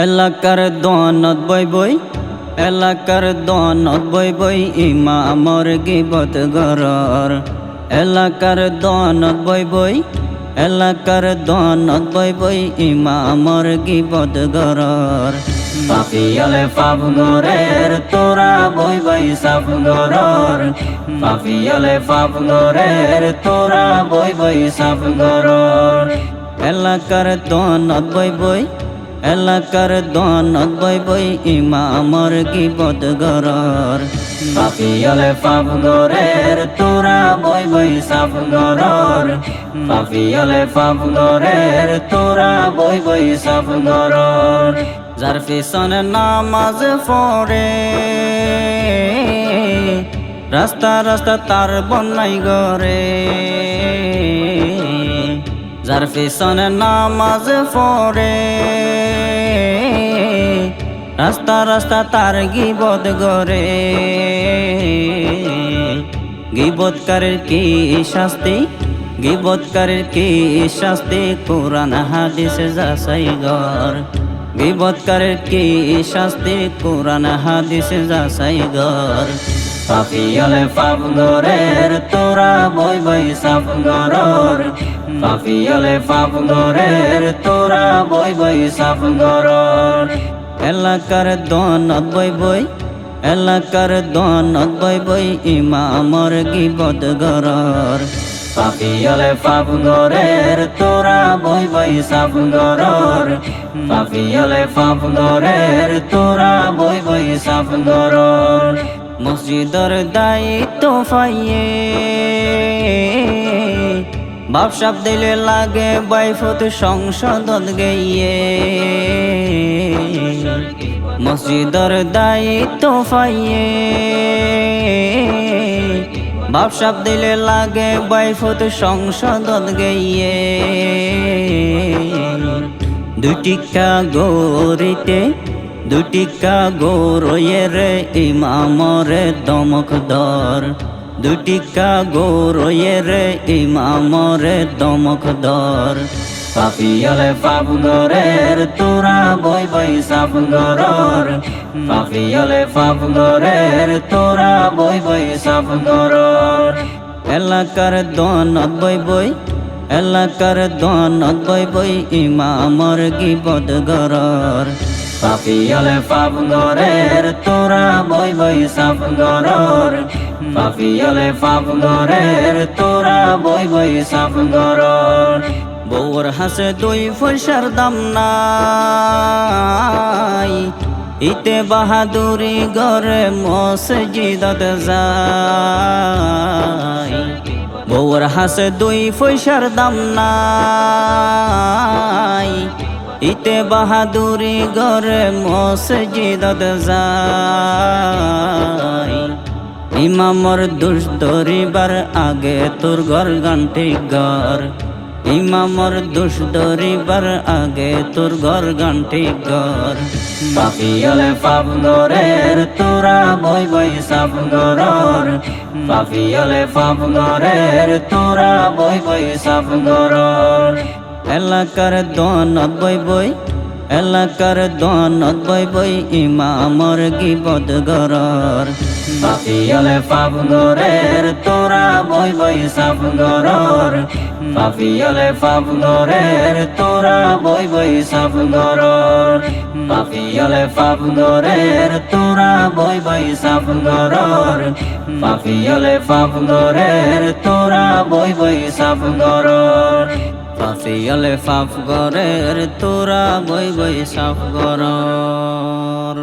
এলাকার দনত বই বই, এলাকার দনত বই বই, ইমামর গিবত গরর। এলাকার দনত বই বই, এলাকার দনত বই বই, ইমামর গিবত গরর। পাপিয়ালে ফাবগরের তোরা বই বই সাফগরর পাপিয়ালে ফাবগরের তোরা বই বই সাফগরর এলাকার দনত বই বই এলাকার দনত বই বই ইমামর গিবত গরর। পাপিয়ালে ফাবগরের তোরা বই বই সাফগরর পাপিয়ালে ফাবগরের তোরা বই বই সাফগরর যার পিছনে নামাজ পড়ে রাস্তা রাস্তা তার বন্যাই গরে যার পিছনে নামাজ পড়ে, রাস্তা রাস্তা তার গিবদ গরে গিবৎকারের কি শাস্তি? গিবৎকারের কি শাস্তি? কোরআন, হাদিস, যাচাই গর গিবৎকারের কি শাস্তি? কোরআন, হাদিস, যাচাই গর পাপিয়ালে ফাবগরের তোরা বই বই সাফগরর পাপিয়ালে ফাবগরের তোরা বই বই সাফগরর এলাকার দনত বই বই, এলাকার দনত বই বই ইমামর গিবদ গরর পাপিয়ালে ফাবগরের তোরা বই বই সাফগরর পাপিয়ালে ফাবগরের তোরা বই বই সাফগরর মসজিদর দায়িত্ব পাইয়ে বাপসাপ দিলে লাগে বাইফত সংসদত গেয়ে মসজিদর দায়িত্ব পাইয়ে। বাপসাপ দিলে লাগে বাইফত সংসদত গইয়ে। দুটি গরিতে দুটি গোরয়ের ইমামরে দমক দর দুটি গোরয়ের ইমামরে দমক দর। পাপিয়ালে ফাবগরের তোরা বই বই সাফগরর পাপিয়ালে ফাবগরের তোরা বই বই সাফগরর এলাকার দনত বই বই, এলাকার দনত বই বই ইমামর গিবদ গরর। পাপিয়ালে ফাবগরের তোরা বই বই সাফগরর পাপিয়ালে ফাবগরের তোরা বই বই সাফগরর বউর হাসে দুই পয়সার দাম নাই। ইতে বাহাদুরি গরে মসজিদত যায় বউর হাসে দুই পয়সার দাম নাই। ইতে বাহাদুরি গরে মসজিদত যায় ইমামর দুষ ধরিবার আগে তোর ঘর গান্টি ঘর ইমামর দুষ ধরিবার আগে তোর ঘর গান্টি ঘর পাপিয়ালে ফাবগরের তোরা বই বই সাফগরর পাপিয়ালে ফাবগরের তোরা বই বই সাফগরর এলাকার দনত বই বই এলাকার দনত বই বই ইমামর গিবদ গরর। পাপিয়ালে ফাবগরের তোরা বই বই সাফগরর পাপিয়ালে ফাবগরের তোরা বই বই সাফগরর পাপিয়ালে ফাবগরের তোরা বই বই সাফগরর পাপিয়ালে ফাবগরের তোরা বই বই সাফগরর পাপিয়ালে ফাফ গরের তোরা বই বই সাফ গরর